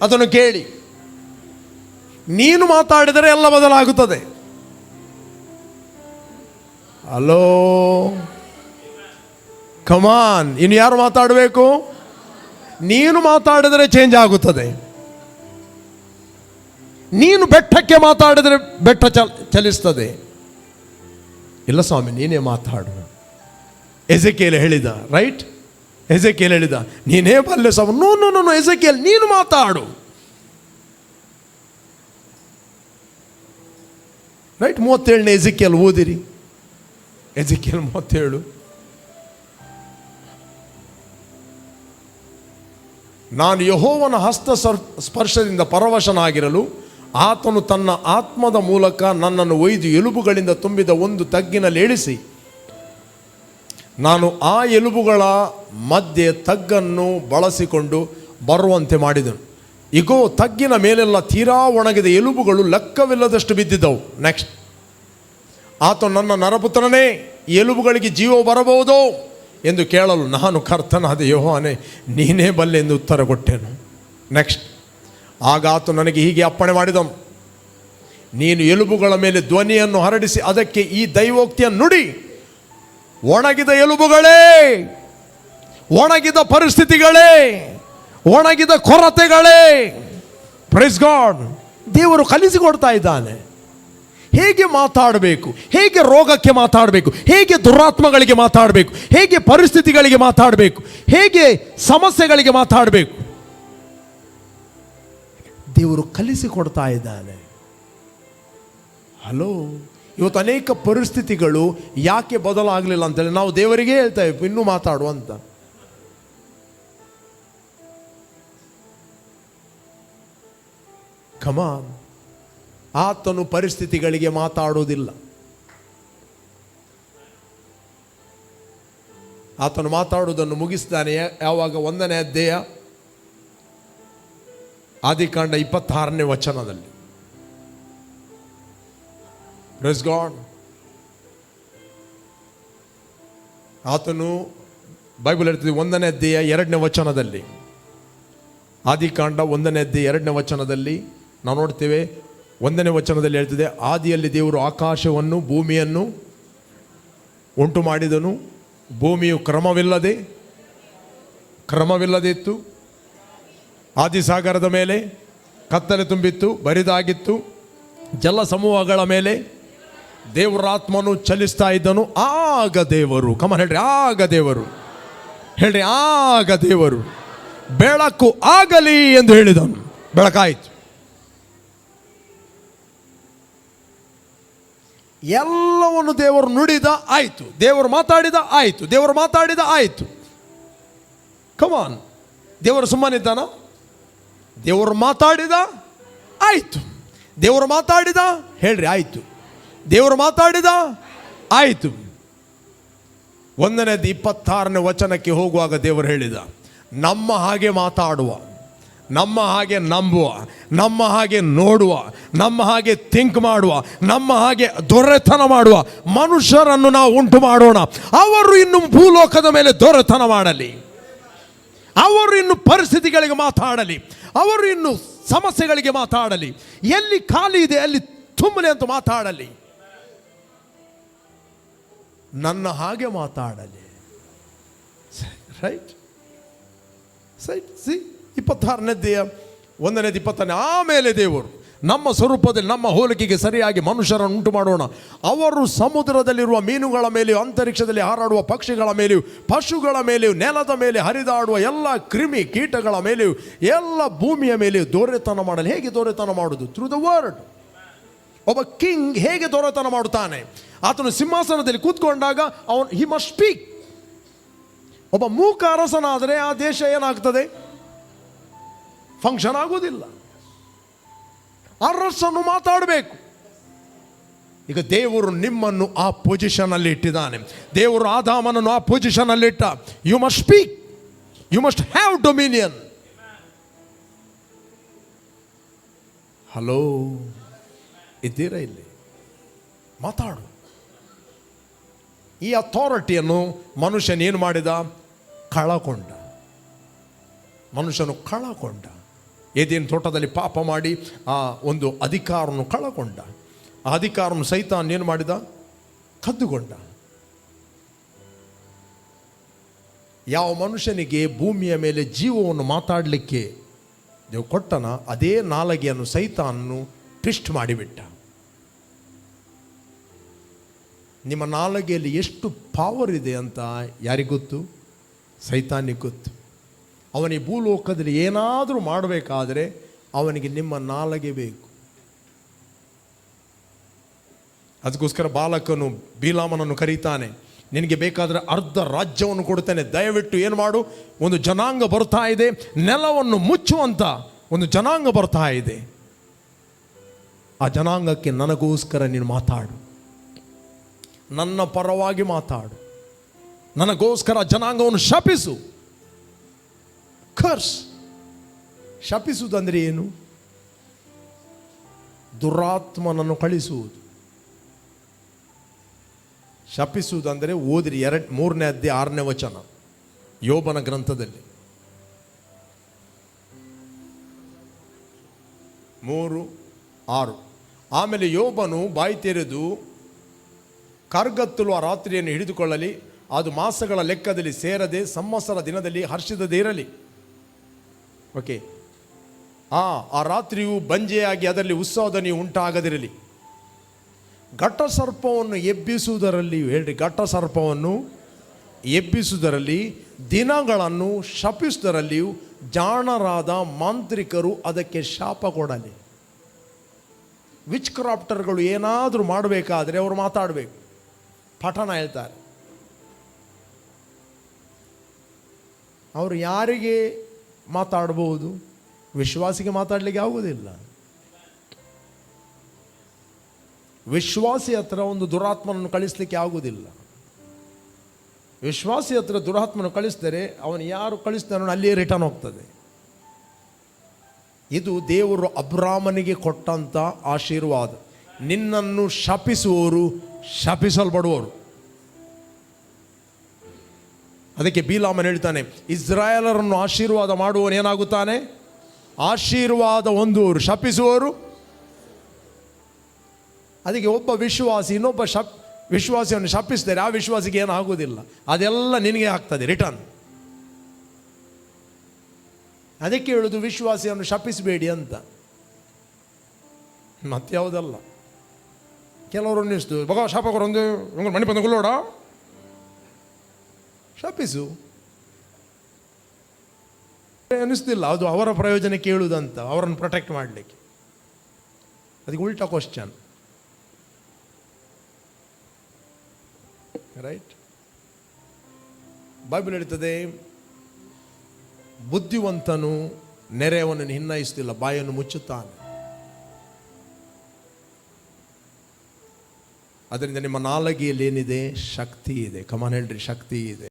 ಅದನ್ನು ಕೇಳಿ. ನೀನು ಮಾತಾಡಿದರೆ ಎಲ್ಲ ಬದಲಾಗುತ್ತದೆ. ಹಲೋ ಕಮಾನ್ ಇನ್ನು ಯಾರು ಮಾತಾಡಬೇಕು? ನೀನು ಮಾತಾಡಿದರೆ ಚೇಂಜ್ ಆಗುತ್ತದೆ. ನೀನು ಬೆಟ್ಟಕ್ಕೆ ಮಾತಾಡಿದರೆ ಬೆಟ್ಟ ಚಲ್, ಚಲಿಸ್ತದೆ. ಇಲ್ಲ ಸ್ವಾಮಿ, ನೀನೇ ಮಾತಾಡು. ಎಜೆಕೇಲೆ ಹೇಳಿದ ರೈಟ್ ಎಸೆಕೇಲ್ ಹೇಳಿದ, ನೀನೇ ಬಲ್ಲೆ ಸ್ವಾಮಿ ನೋ ನೋ ನೋ ಎಸೆಕೇಲ್ ನೀನು ಮಾತಾಡು. ರೈಟ್, ಮೂವತ್ತೇಳನೇ ಎಸೆಕೇಲ್ ಓದಿರಿ. ಎಸೆಕೇಲ್ ಮೂವತ್ತೇಳು. ನಾನು ಯಹೋವನ ಹಸ್ತ ಸ್ಪರ್ಶದಿಂದ ಪರವಶನಾಗಿರಲು, ಆತನು ತನ್ನ ಆತ್ಮದ ಮೂಲಕ ನನ್ನನ್ನು ಒಯ್ದು ಎಲುಬುಗಳಿಂದ ತುಂಬಿದ ಒಂದು ತಗ್ಗಿನಲ್ಲಿ ಇಳಿಸಿ ನಾನು ಆ ಎಲುಬುಗಳ ಮಧ್ಯೆ ತಗ್ಗನ್ನು ಬಳಸಿಕೊಂಡು ಬರುವಂತೆ ಮಾಡಿದನು. ಇಗೋ, ತಗ್ಗಿನ ಮೇಲೆಲ್ಲ ತೀರಾ ಒಣಗಿದ, ಎಲುಬುಗಳು ಲೆಕ್ಕವಿಲ್ಲದಷ್ಟು ಬಿದ್ದಿದ್ದವು. ನೆಕ್ಸ್ಟ್ ಆತ ನನ್ನ ನರಪುತ್ರನೇ ಎಲುಬುಗಳಿಗೆ ಜೀವ ಬರಬಹುದು ಎಂದು ಕೇಳಲು ನಾನು ಕರ್ತನಾದ ಯೋಹಾನೆ, ನೀನೇ ಬಲ್ಲೆ ಎಂದು ಉತ್ತರ ಕೊಟ್ಟೆನು. ನೆಕ್ಸ್ಟ್ ಆಗ ಆತ ನನಗೆ ಹೀಗೆ ಅಪ್ಪಣೆ ಮಾಡಿದನು. ನೀನು ಎಲುಬುಗಳ ಮೇಲೆ ಧ್ವನಿಯನ್ನು ಹರಡಿಸಿ, ಅದಕ್ಕೆ ಈ ದೈವೋಕ್ತಿಯನ್ನು ನುಡಿ. ಒಣಗಿದ ಎಲುಬುಗಳೇ, ಒಣಗಿದ ಪರಿಸ್ಥಿತಿಗಳೇ, ಒಣಗಿದ ಕೊರತೆಗಳೇ. ಪ್ರೈಸ್ ಗಾಡ್ ದೇವರು ಕಲಿಸಿಕೊಡ್ತಾ ಇದ್ದಾನೆ. ಹೇಗೆ ಮಾತಾಡಬೇಕು, ಹೇಗೆ ರೋಗಕ್ಕೆ ಮಾತಾಡಬೇಕು, ಹೇಗೆ ದುರಾತ್ಮಗಳಿಗೆ ಮಾತಾಡಬೇಕು, ಹೇಗೆ ಪರಿಸ್ಥಿತಿಗಳಿಗೆ ಮಾತಾಡಬೇಕು, ಹೇಗೆ ಸಮಸ್ಯೆಗಳಿಗೆ ಮಾತಾಡಬೇಕು. ದೇವರು ಕಲಿಸಿಕೊಡ್ತಾ ಇದ್ದಾನೆ. ಹಲೋ ಇವತ್ತು ಅನೇಕ ಪರಿಸ್ಥಿತಿಗಳು ಯಾಕೆ ಬದಲಾಗಲಿಲ್ಲ ಅಂತೇಳಿ ನಾವು ದೇವರಿಗೆ ಹೇಳ್ತೇವೆ ಇನ್ನೂ ಮಾತಾಡು ಅಂತ. ಕಮಾನ್ ಆತನು ಪರಿಸ್ಥಿತಿಗಳಿಗೆ ಮಾತಾಡುವುದಿಲ್ಲ. ಆತನು ಮಾತಾಡುವುದನ್ನು ಮುಗಿಸ್ತಾನೆ. ಯಾವಾಗ ಒಂದನೇ ಅಧ್ಯಾಯ, ಆದಿಕಾಂಡ ಇಪ್ಪತ್ತಾರನೇ ವಚನದಲ್ಲಿ. Praise ಗಾಡ್ ಆತನು ಬೈಬಲ್ ಹೇಳ್ತಿದ್ವಿ ಒಂದನೇ ಅಧ್ಯಾಯ ಎರಡನೇ ವಚನದಲ್ಲಿ. ಆದಿಕಾಂಡ ಒಂದನೇ ಅಧ್ಯಾಯ ಎರಡನೇ ವಚನದಲ್ಲಿ ನಾವು ನೋಡ್ತೇವೆ, ಒಂದನೇ ವಚನದಲ್ಲಿ ಹೇಳ್ತಿದೆ, ಆದಿಯಲ್ಲಿ ದೇವರು ಆಕಾಶವನ್ನು, ಭೂಮಿಯನ್ನು ಉಂಟು ಮಾಡಿದನು ಭೂಮಿಯು ಕ್ರಮವಿಲ್ಲದೆ ಕ್ರಮವಿಲ್ಲದೆ ಇತ್ತು. ಆದಿಸಾಗರದ ಮೇಲೆ ಕತ್ತಲೆ ತುಂಬಿತ್ತು, ಬರಿದಾಗಿತ್ತು. ಜಲ ಸಮೂಹಗಳ ಮೇಲೆ ದೇವರಾತ್ಮನು ಚಲಿಸ್ತಾ ಇದ್ದನು. ಆಗ ದೇವರು ಕಮನ್ ಹೇಳ್ರಿ, ಆಗ ದೇವರು. ಹೇಳ್ರಿ, ಆಗ ದೇವರು. ಬೆಳಕು ಆಗಲಿ ಎಂದು ಹೇಳಿದನು. ಬೆಳಕಾಯಿತು. ಎಲ್ಲವನ್ನು ದೇವರು ನುಡಿದ ಆಯಿತು. ದೇವರು ಮಾತಾಡಿದ ಆಯಿತು. ದೇವರು ಮಾತಾಡಿದ ಆಯಿತು. ಕಮಾನ್ ದೇವರು ಸುಮ್ಮನಿದ್ದಾನ? ದೇವರು ಮಾತಾಡಿದ ಆಯಿತು. ದೇವರು ಮಾತಾಡಿದ, ಹೇಳ್ರಿ, ಆಯಿತು. ದೇವರು ಮಾತಾಡಿದ? ಆಯಿತು. ಒಂದನೇದು ಇಪ್ಪತ್ತಾರನೇ ವಚನಕ್ಕೆ ಹೋಗುವಾಗ ದೇವರು ಹೇಳಿದ, ನಮ್ಮ ಹಾಗೆ ಮಾತಾಡುವ, ನಮ್ಮ ಹಾಗೆ ನಂಬುವ, ನಮ್ಮ ಹಾಗೆ ನೋಡುವ, ನಮ್ಮ ಹಾಗೆ ಥಿಂಕ್ ಮಾಡುವ, ನಮ್ಮ ಹಾಗೆ ದೊರೆತನ ಮಾಡುವ ಮನುಷ್ಯರನ್ನು ನಾವು ಉಂಟು ಮಾಡೋಣ. ಅವರು ಇನ್ನು ಭೂಲೋಕದ ಮೇಲೆ ದೊರೆತನ ಮಾಡಲಿ. ಅವರು ಇನ್ನು ಪರಿಸ್ಥಿತಿಗಳಿಗೆ ಮಾತಾಡಲಿ. ಅವರು ಇನ್ನು ಸಮಸ್ಯೆಗಳಿಗೆ ಮಾತಾಡಲಿ. ಎಲ್ಲಿ ಖಾಲಿ ಇದೆ, ಅಲ್ಲಿ ತುಂಬಲಿ ಅಂತ ಮಾತಾಡಲಿ. ನನ್ನ ಹಾಗೆ ಮಾತಾಡಲಿ. ರೈಟ್ ಸೈಟ್ ಸಿ ಇಪ್ಪತ್ತಾರನೇದ್ದೆಯ ಒಂದನೇದು, ಇಪ್ಪತ್ತನೇ, ಆಮೇಲೆ ದೇವರು ನಮ್ಮ ಸ್ವರೂಪದಲ್ಲಿ, ನಮ್ಮ ಹೋಲಿಕೆಗೆ ಸರಿಯಾಗಿ ಮನುಷ್ಯರನ್ನು ಉಂಟು ಮಾಡೋಣ. ಅವರು ಸಮುದ್ರದಲ್ಲಿರುವ ಮೀನುಗಳ ಮೇಲೆಯೂ, ಅಂತರಿಕ್ಷದಲ್ಲಿ ಹಾರಾಡುವ ಪಕ್ಷಿಗಳ ಮೇಲೆಯೂ, ಪಶುಗಳ ಮೇಲೆಯೂ, ನೆಲದ ಮೇಲೆ ಹರಿದಾಡುವ ಎಲ್ಲ ಕ್ರಿಮಿ ಕೀಟಗಳ ಮೇಲೆಯೂ, ಎಲ್ಲ ಭೂಮಿಯ ಮೇಲೆಯೂ ದೊರೆತನ ಮಾಡಲು. ಹೇಗೆ ದೊರೆತನ ಮಾಡುವುದು ಥ್ರೂ ದ ವರ್ಡ್ ಒಬ್ಬ ಕಿಂಗ್ ಹೇಗೆ ದೊರೆತನ ಮಾಡುತ್ತಾನೆ? ಆತನು ಸಿಂಹಾಸನದಲ್ಲಿ ಕೂತ್ಕೊಂಡಾಗ ಅವನು ಹಿ ಮಸ್ಟ್ ಸ್ಪೀಕ್ ಒಬ್ಬ ಮೂಕ ಅರಸನಾದರೆ ಆ ದೇಶ ಏನಾಗ್ತದೆ? ಫಂಕ್ಷನ್ ಆಗೋದಿಲ್ಲ. ಅರಸನ್ನು ಮಾತಾಡಬೇಕು. ಈಗ ದೇವರು ನಿಮ್ಮನ್ನು ಆ ಪೊಸಿಷನ್ ಅಲ್ಲಿ ಇಟ್ಟಿದ್ದಾನೆ. ದೇವರು ಆದಾಮನನ್ನು ಆ ಪೊಸಿಷನ್ ಅಲ್ಲಿ ಇಟ್ಟ. You must speak you must have dominion hello ಇದ್ದೀರಾ ಇಲ್ಲಿ? ಮಾತಾಡು. ಈ ಅಥಾರಿಟಿಯನ್ನು ಮನುಷ್ಯನೇನು ಮಾಡಿದ? ಕಳಕೊಂಡ. ಮನುಷ್ಯನು ಕಳಕೊಂಡ. ಏದೇನು ತೋಟದಲ್ಲಿ ಪಾಪ ಮಾಡಿ ಆ ಒಂದು ಅಧಿಕಾರವನ್ನು ಕಳಕೊಂಡ. ಆ ಅಧಿಕಾರವನ್ನು ಸಹಿತ ಏನು ಮಾಡಿದ? ಕದ್ದುಕೊಂಡ. ಯಾವ ಮನುಷ್ಯನಿಗೆ ಭೂಮಿಯ ಮೇಲೆ ಜೀವವನ್ನು ಮಾತಾಡಲಿಕ್ಕೆ ನೀವು ಕೊಟ್ಟನ? ಅದೇ ನಾಲಗೆಯನ್ನು ಸೈತಾನನ್ನು ಟ್ವಿಸ್ಟ್ ಮಾಡಿಬಿಟ್ಟ. ನಿಮ್ಮ ನಾಲಗೆಯಲ್ಲಿ ಎಷ್ಟು ಪವರ್ ಇದೆ ಅಂತ ಯಾರಿಗೆ ಗೊತ್ತು? ಸೈತಾನಿಗೆ ಗೊತ್ತು. ಅವನಿಗೆ ಭೂಲೋಕದಲ್ಲಿ ಏನಾದರೂ ಮಾಡಬೇಕಾದರೆ ಅವನಿಗೆ ನಿಮ್ಮ ನಾಲಗೆ ಬೇಕು. ಅದಕ್ಕೋಸ್ಕರ ಬಾಲಕನು ಬೀಲಾಮನನ್ನು ಕರೀತಾನೆ, ನಿನಗೆ ಬೇಕಾದರೆ ಅರ್ಧ ರಾಜ್ಯವನ್ನು ಕೊಡ್ತೇನೆ ದಯವಿಟ್ಟು ಏನು ಮಾಡು, ಒಂದು ಜನಾಂಗ ಬರ್ತಾ ಇದೆ, ನೆಲವನ್ನು ಮುಚ್ಚುವಂಥ ಒಂದು ಜನಾಂಗ ಬರ್ತಾ ಇದೆ. ಆ ಜನಾಂಗಕ್ಕೆ ನನಗೋಸ್ಕರ ನೀನು ಮಾತಾಡು. ನನ್ನ ಪರವಾಗಿ ಮಾತಾಡು. ನನಗೋಸ್ಕರ ಜನಾಂಗವನ್ನು ಶಪಿಸು. ಖರ್ಸ್ ಶಪಿಸುವುದಂದ್ರೆ ಏನು? ದುರಾತ್ಮನನ್ನು ಕಳಿಸುವುದು. ಶಪಿಸುವುದಂದರೆ ಓದಿರಿ ಎರಡು, ಮೂರನೇ ಅಧ್ಯಾಯ ಆರನೇ ವಚನ. ಯೋಬನ ಗ್ರಂಥದಲ್ಲಿ. ಮೂರು, ಆರು. ಆಮೇಲೆ ಯೋಬನು ಬಾಯಿ ತೆರೆದು ಕಾರ್ಗತ್ತಲು ಆ ರಾತ್ರಿಯನ್ನು ಹಿಡಿದುಕೊಳ್ಳಲಿ, ಅದು ಮಾಸಗಳ ಲೆಕ್ಕದಲ್ಲಿ ಸೇರದೆ ಸಂವತ್ಸರ ದಿನದಲ್ಲಿ ಹರ್ಷದದೇ ಇರಲಿ. ಓಕೆ. ಆ ಆ ರಾತ್ರಿಯು ಬಂಜೆಯಾಗಿ ಅದರಲ್ಲಿ ಉತ್ಸವದನಿ ಉಂಟಾಗದಿರಲಿ. ಘಟ ಸರ್ಪವನ್ನು ಎಬ್ಬಿಸುವುದರಲ್ಲಿ ಹೇಳ್ರಿ ಘಟ ಸರ್ಪವನ್ನು ಎಬ್ಬಿಸುವುದರಲ್ಲಿ, ದಿನಗಳನ್ನು ಶಪಿಸುವುದರಲ್ಲಿಯೂ ಜಾಣರಾದ ಮಾಂತ್ರಿಕರು ಅದಕ್ಕೆ ಶಾಪ ಕೊಡಲಿ. ವಿಚ್ ಕ್ರಾಪ್ಟರ್ಗಳು ಏನಾದರೂ ಮಾಡಬೇಕಾದ್ರೆ ಅವರು ಮಾತಾಡಬೇಕು. ಪಠಣ ಹೇಳ್ತಾರೆ. ಅವರು ಯಾರಿಗೆ ಮಾತಾಡಬಹುದು ವಿಶ್ವಾಸಿಗೆ ಮಾತಾಡಲಿಕ್ಕೆ ಆಗುವುದಿಲ್ಲ ವಿಶ್ವಾಸಿ ಹತ್ರ ಒಂದು ದುರಾತ್ಮನನ್ನು ಕಳಿಸ್ಲಿಕ್ಕೆ ಆಗುವುದಿಲ್ಲ ವಿಶ್ವಾಸಿ ಹತ್ರ ದುರಾತ್ಮನ ಕಳಿಸಿದರೆ ಅವನು ಯಾರು ಕಳಿಸ್ತಾನೋ ಅಲ್ಲಿಯೇ ರಿಟರ್ನ್ ಹೋಗ್ತದೆ. ಇದು ದೇವರು ಅಬ್ರಾಮನಿಗೆ ಕೊಟ್ಟಂತ ಆಶೀರ್ವಾದ. ನಿನ್ನನ್ನು ಶಪಿಸುವವರು ಶಪಿಸಲ್ಪಡುವರು. ಅದಕ್ಕೆ ಬೀಲಾಮನ್ ಹೇಳ್ತಾನೆ, ಇಸ್ರಾಯೇಲರನ್ನು ಆಶೀರ್ವಾದ ಮಾಡುವವನು ಏನಾಗುತ್ತಾನೆ? ಆಶೀರ್ವಾದ ಹೊಂದುವರು ಶಪಿಸುವವರು. ಅದಕ್ಕೆ ಒಬ್ಬ ವಿಶ್ವಾಸಿ ಇನ್ನೊಬ್ಬ ಶಪ್, ವಿಶ್ವಾಸಿಯನ್ನು ಶಪಿಸಿದರೆ ಆ ವಿಶ್ವಾಸಿಗೆ ಏನು ಆಗುವುದಿಲ್ಲ ಅದೆಲ್ಲ ನಿನಗೆ ಆಗ್ತದೆ ರಿಟರ್ನ್ ಅದಕ್ಕೆ ಹೇಳೋದು, ವಿಶ್ವಾಸಿಯನ್ನು ಶಪಿಸಬೇಡಿ ಅಂತ. ಮತ್ಯಾವುದಲ್ಲ ಕೆಲವರು ಅನ್ನಿಸ್ತು ಬಗ ಶಾಪಕರೊಂದು ಮಣಿ ಬಂದು ಗುಲ್ಲೋಡ ಶಪಿಸು. ಅನ್ನಿಸ್ತಿಲ್ಲ, ಅದು ಅವರ ಪ್ರಯೋಜನ ಕೇಳುವುದಂತ ಅವರನ್ನು ಪ್ರೊಟೆಕ್ಟ್ ಮಾಡಲಿಕ್ಕೆ. ಅದಕ್ಕೆ ಉಲ್ಟಾ ಕ್ವಶನ್ ರೈಟ್ ಬೈಬಲ್ ಹೇಳ್ತದೆ ಬುದ್ಧಿವಂತನು ನೆರೆಯವನನ್ನು ಹಿನ್ನಯಿಸುತ್ತಿಲ್ಲ, ಬಾಯನ್ನು ಮುಚ್ಚುತ್ತಾನೆ. ಅದರಿಂದ ನಿಮ್ಮ ನಾಲಗೆಯಲ್ಲಿ ಏನಿದೆ ಶಕ್ತಿ ಇದೆ ಕಮಾನ್ ಹೇಳ್ರಿ ಶಕ್ತಿ ಇದೆ